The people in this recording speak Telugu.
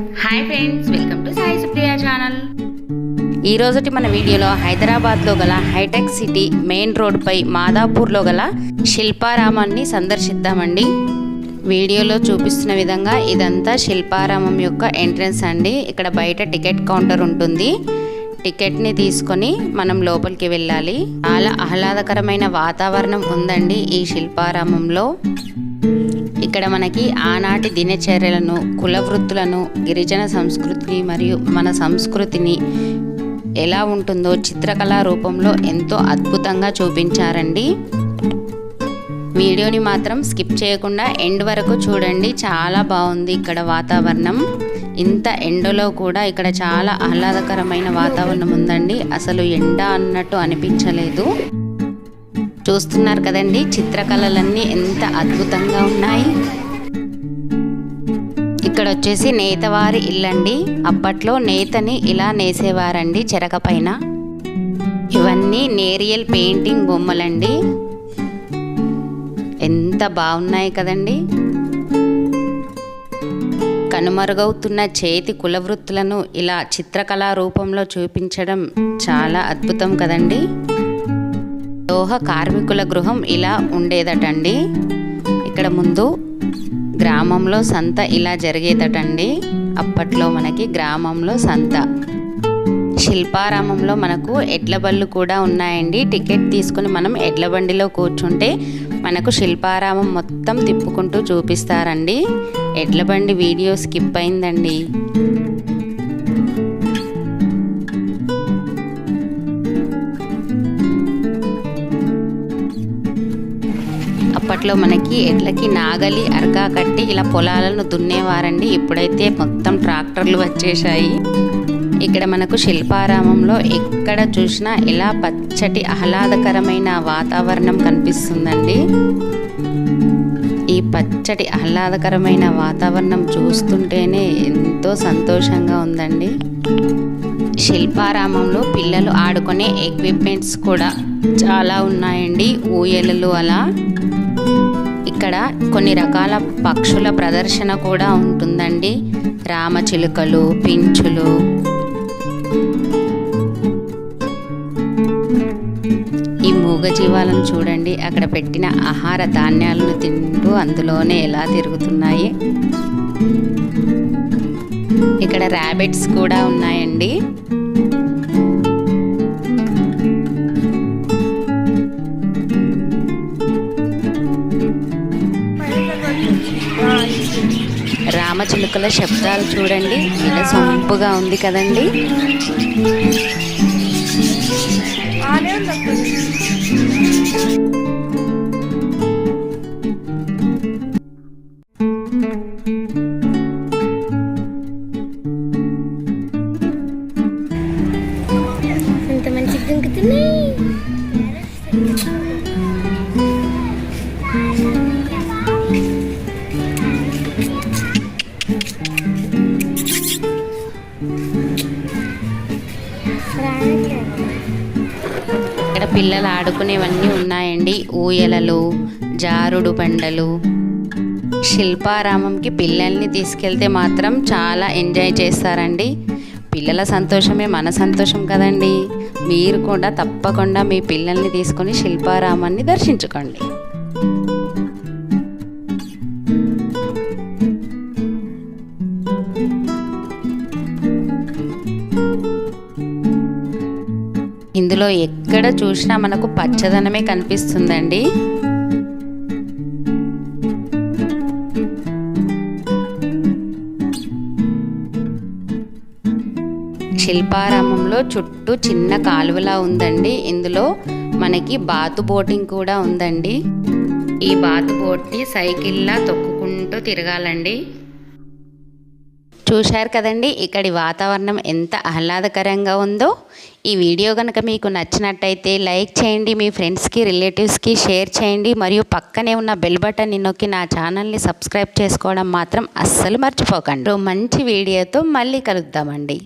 Hi friends welcome to Sai Supriya channel. ఈ రోజుటి మన వీడియోలో హైదరాబాద్లో గల హైటెక్ సిటీ మెయిన్ రోడ్పై మాదాపూర్లో గల శిల్పారామాన్ని సందర్శిద్దామండి. వీడియోలో చూపిస్తున్న విధంగా ఇదంతా శిల్పారామం యొక్క ఎంట్రన్స్ అండి. ఇక్కడ బయట టికెట్ కౌంటర్ ఉంటుంది. టికెట్ని తీసుకొని మనం లోపలికి వెళ్ళాలి. చాలా ఆహ్లాదకరమైన వాతావరణం ఉందండి ఈ శిల్పారామంలో. ఇక్కడ మనకి ఆనాటి దినచర్యలను కుల వృత్తులను గిరిజన సంస్కృతిని మరియు మన సంస్కృతిని ఎలా ఉంటుందో చిత్రకళా రూపంలో ఎంతో అద్భుతంగా చూపించారండి. వీడియోని మాత్రం స్కిప్ చేయకుండా ఎండ్ వరకు చూడండి. చాలా బాగుంది ఇక్కడ వాతావరణం. ఇంత ఎండలో కూడా ఇక్కడ చాలా ఆహ్లాదకరమైన వాతావరణం ఉందండి. అసలు ఎండ అన్నట్టు అనిపించలేదు. చూస్తున్నారు కదండి. చిత్రకళలన్నీ ఎంత అద్భుతంగా ఉన్నాయి. ఇక్కడ వచ్చేసి నేతవారి ఇల్లండి. అప్పట్లో నేతని ఇలా నేసేవారండి చెరక పైన. ఇవన్నీ నేరియల్ పెయింటింగ్ బొమ్మలండి. ఎంత బాగున్నాయి కదండి. కనుమరుగవుతున్న చేతి కులవృత్తులను ఇలా చిత్రకళా రూపంలో చూపించడం చాలా అద్భుతం కదండి. లోహ కార్మికుల గృహం ఇలా ఉండేదటండి. ఇక్కడ ముందు గ్రామంలో సంత ఇలా జరిగేదటండి. అప్పట్లో మనకి గ్రామంలో సంత. శిల్పారామంలో మనకు ఎడ్ల బళ్ళు కూడా ఉన్నాయండి. టికెట్ తీసుకుని మనం ఎడ్ల బండిలో కూర్చుంటే మనకు శిల్పారామం మొత్తం తిప్పుకుంటూ చూపిస్తారండి. ఎడ్ల బండి వీడియో స్కిప్ అయిందండి. అప్పట్లో మనకి ఎడ్లకి నాగలి అరకా కట్టి ఇలా పొలాలను దున్నేవారండి. ఇప్పుడైతే మొత్తం ట్రాక్టర్లు వచ్చేసాయి ఇక్కడ మనకు శిల్పారామంలో ఎక్కడ చూసినా ఇలా పచ్చటి ఆహ్లాదకరమైన వాతావరణం కనిపిస్తుందండి. ఈ పచ్చటి ఆహ్లాదకరమైన వాతావరణం చూస్తుంటేనే ఎంతో సంతోషంగా ఉందండి. శిల్పారామంలో పిల్లలు ఆడుకునే ఎక్విప్మెంట్స్ కూడా చాలా ఉన్నాయండి. ఊయలలు అలా. ఇక్కడ కొన్ని రకాల పక్షుల ప్రదర్శన కూడా ఉంటుందండి. రామచిలుకలు పించులు. ఈ మూగజీవాలను చూడండి. అక్కడ పెట్టిన ఆహార ధాన్యాలను తింటూ అందులోనే ఎలా తిరుగుతున్నాయి. ఇక్కడ ర్యాబిట్స్ కూడా ఉన్నాయండి. చిలుకల శబ్దాలు చూడండి. ఇలా సొంపుగా ఉంది కదండి. ఎంత మంచి దుంకుతున్నాయి పిల్లలు ఆడుకునేవన్నీ ఉన్నాయండి. ఊయలలు జారుడు బండలు శిల్పారామంకి పిల్లల్ని తీసుకెళ్తే మాత్రం చాలా ఎంజాయ్ చేస్తారండి. పిల్లల సంతోషమే మన సంతోషం కదండి. మీరు కూడా తప్పకుండా మీ పిల్లల్ని తీసుకొని శిల్పారామాన్ని దర్శించుకోండి. ఇందులో ఎక్కడ చూసినా మనకు పచ్చదనమే కనిపిస్తుందండి. శిల్పారామంలో చుట్టూ చిన్న కాలువలా ఉందండి. ఇందులో మనకి బాతు బోటింగ్ కూడా ఉందండి. ఈ బాతు బోట్ని సైకిల్లా తొక్కుకుంటూ తిరగాలండి. చూశారు కదండి. ఇక్కడి వాతావరణం ఎంత ఆహ్లాదకరంగా ఉందో. ఈ వీడియో కనుక మీకు నచ్చినట్టయితే లైక్ చేయండి మీ ఫ్రెండ్స్కి రిలేటివ్స్కి షేర్ చేయండి. మరియు పక్కనే ఉన్న బెల్ బటన్ని నొక్కి నా ఛానల్ని సబ్స్క్రైబ్ చేసుకోవడం మాత్రం అస్సలు మర్చిపోకండి. మంచి వీడియోతో మళ్ళీ కలుద్దామండి.